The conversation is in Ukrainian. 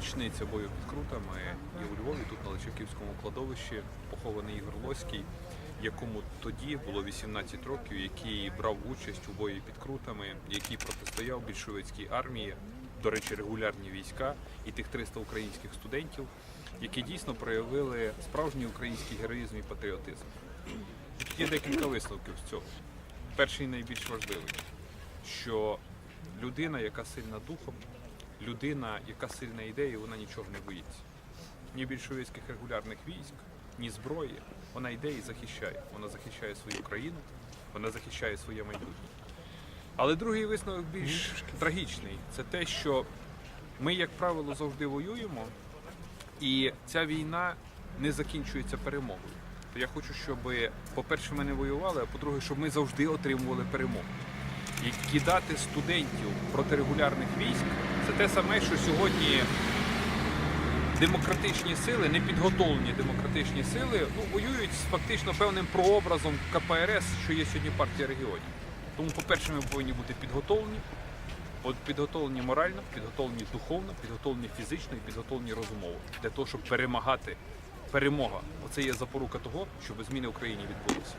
річниця бою під крутами і у Львові, тут на Личаківському кладовищі, похований Ігор Лоський, якому тоді було 18 років, який брав участь у бої під крутами, який протистояв більшовицькій армії, до речі, регулярні війська і тих 300 українських студентів, які дійсно проявили справжній український героїзм і патріотизм. Є декілька висновків з цього. Перший найбільш важливий, що людина, яка сильна духом, людина, яка сильна ідеєю, вона нічого не боїться. Ні більшовицьких регулярних військ, ні зброї. Вона йде і захищає. Вона захищає свою країну, вона захищає своє майбутнє. Але другий висновок більш трагічний це те, що ми, як правило, завжди воюємо, і ця війна не закінчується перемогою. То я хочу, щоб, по-перше, ми не воювали, а по-друге, щоб ми завжди отримували перемогу. І кидати студентів проти регулярних військ це те саме, що сьогодні демократичні сили, непідготовлені демократичні сили, ну, воюють з фактично певним прообразом КПРС, що є сьогодні партія регіонів. Тому, по-перше, ми повинні бути підготовлені, От підготовлені морально, підготовлені духовно, підготовлені фізично і підготовлені розумово для того, щоб перемагати. Перемога оце є запорука того, щоб зміни в Україні відбулися.